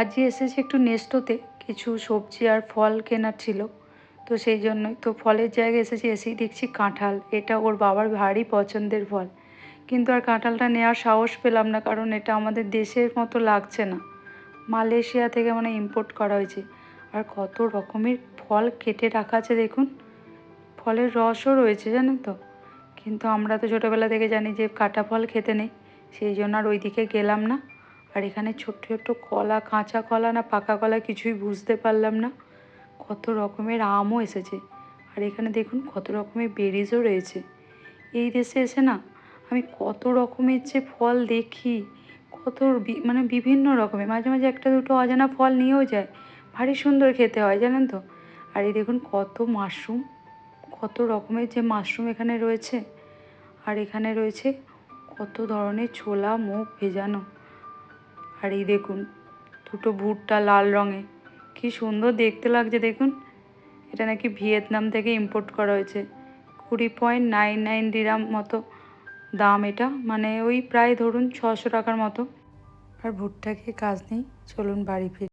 আজই এসেছি একটু নেস্টোতে কিছু সবজি আর ফল কেনার ছিল। তো সেই জন্যই, তো ফলের জায়গায় এসেছি, এসেই দেখছি কাঁঠাল। এটা ওর বাবার ভারী পছন্দের ফল। কিন্তু আর কাঁঠালটা নেওয়ার সাহস পেলাম না, কারণ এটা আমাদের দেশের মতো লাগছে না। মালয়েশিয়া থেকে মানে ইম্পোর্ট করা হয়েছে। আর কত রকমের ফল কেটে রাখা আছে দেখুন। ফলের রসও রয়েছে, জানেন তো? কিন্তু আমরা তো ছোটোবেলা থেকে জানি যে কাটা ফল খেতে নেই। সেই জন্য আর ওইদিকে গেলাম না। আর এখানে ছোট্ট ছোট্ট কলা, কাঁচা কলা না পাকা কলা কিছুই বুঝতে পারলাম না। কত রকমের আমও এসেছে। আর এখানে দেখুন কত রকমের বেরিজও রয়েছে। এই দেশে এসে না আমি কত রকমের যে ফল দেখি, কত মানে বিভিন্ন রকমের। মাঝে মাঝে একটা দুটো অজানা ফল নিয়েও যায়। ভারী সুন্দর খেতে হয়, জানেন তো? আর এই দেখুন কত মাশরুম, কত রকমের যে মাশরুম এখানে রয়েছে। আর এখানে রয়েছে কত ধরনের ছোলা মুখ ভেজানো। আর এই দেখুন, দুটো ভুটটা লাল রঙে। কি সুন্দর দেখতে লাগছে দেখুন। এটা নাকি ভিয়েতনাম থেকে ইম্পোর্ট করা হয়েছে। কুড়ি পয়েন্ট নাইন নাইন ডিরাম মতো দাম এটা। মানে ওই প্রায় ধরুন ছশো টাকার মতো। আর ভুট্টা খেয়ে কাজ নেই? চলুন বাড়ি ফিরি।